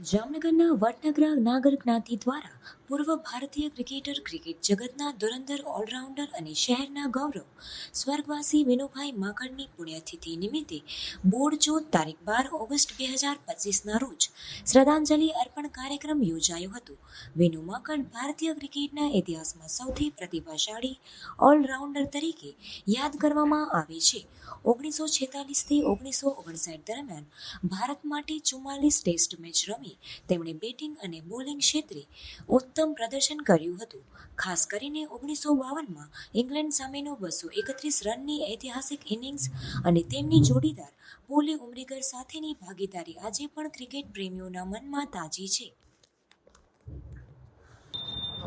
જામનગરના વડનગરા નાગર જ્ઞાતિ દ્વારા પૂર્વ ભારતીય ક્રિકેટર ક્રિકેટ જગતના ધુરંધર ઓલરાઉન્ડર અને શહેરના ગૌરવ, સ્વર્ગવાસી વિનુભાઈ માકડની પુણ્યતિથિ નિમિત્તે બોર્ડ ચોથ તારીખ બાર ઓગસ્ટ બે હજાર પચીસના રોજ શ્રદ્ધાંજલિ અર્પણ કાર્યક્રમ યોજાયો હતો. વિનુ માકડ ભારતીય ક્રિકેટના ઇતિહાસમાં સૌથી પ્રતિભાશાળી ઓલરાઉન્ડર તરીકે યાદ કરવામાં આવે છે. ઓગણીસો છેતાલીસથી ઓગણીસો ઓગણસાઠ દરમિયાન ભારત માટે ચુમ્માલીસ ટેસ્ટ મેચ રમી તેમણે બેટિંગ અને બોલિંગ ક્ષેત્રે ઉત્તમ પ્રદર્શન કર્યું હતું. ખાસ કરીને ઓગણીસો બાવનમાં ઇંગ્લેન્ડ સામેનો બસો એકત્રીસ રનની ઐતિહાસિક ઇનિંગ્સ અને તેમની જોડીદાર પોલે ઉમરીગર સાથેની ભાગીદારી આજે પણ ક્રિકેટ પ્રેમીઓના મનમાં તાજી છે.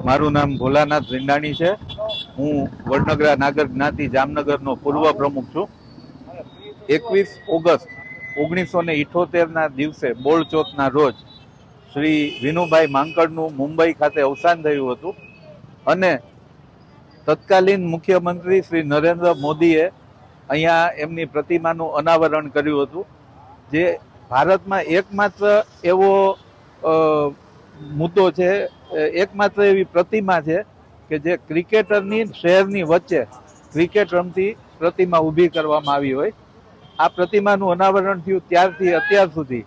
મારું નામ ભોલાનાથ રિંડાણી છે. હું વડનગરા નાગર જ્ઞાતિ જામનગરનો પૂર્વ પ્રમુખ છું. એકવીસ ઓગસ્ટ ઓગણીસો ને ઇઠોતેરના દિવસે બોળચોથના રોજ શ્રી વિનુભાઈ માંકડનું મુંબઈ ખાતે અવસાન થયું હતું. અને તત્કાલીન મુખ્યમંત્રી શ્રી નરેન્દ્ર મોદીએ અહીંયા એમની પ્રતિમાનું અનાવરણ કર્યું હતું. જે ભારતમાં એકમાત્ર એવો મુદ્દો છે એકમાત્ર એવી પ્રતિમા છે કે જે ક્રિકેટરની શહેરની વચ્ચે ક્રિકેટ રમતી પ્રતિમા ઊભી કરવામાં આવી હોય. આ પ્રતિમાનું અનાવરણ થયું ત્યારથી અત્યાર સુધી.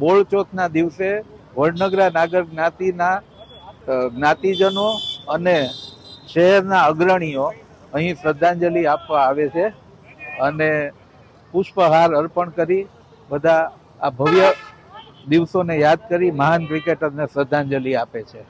બોળચોથના દિવસે વડનગરા નાગર જ્ઞાતિના જ્ઞાતિજનો અને શહેરના અગ્રણીઓ અહીં શ્રદ્ધાંજલિ આપવા આવે છે અને પુષ્પહાર અર્પણ કરી બધા આ ભવ્ય દિવસોને યાદ કરી મહાન ક્રિકેટરને શ્રદ્ધાંજલિ આપે છે.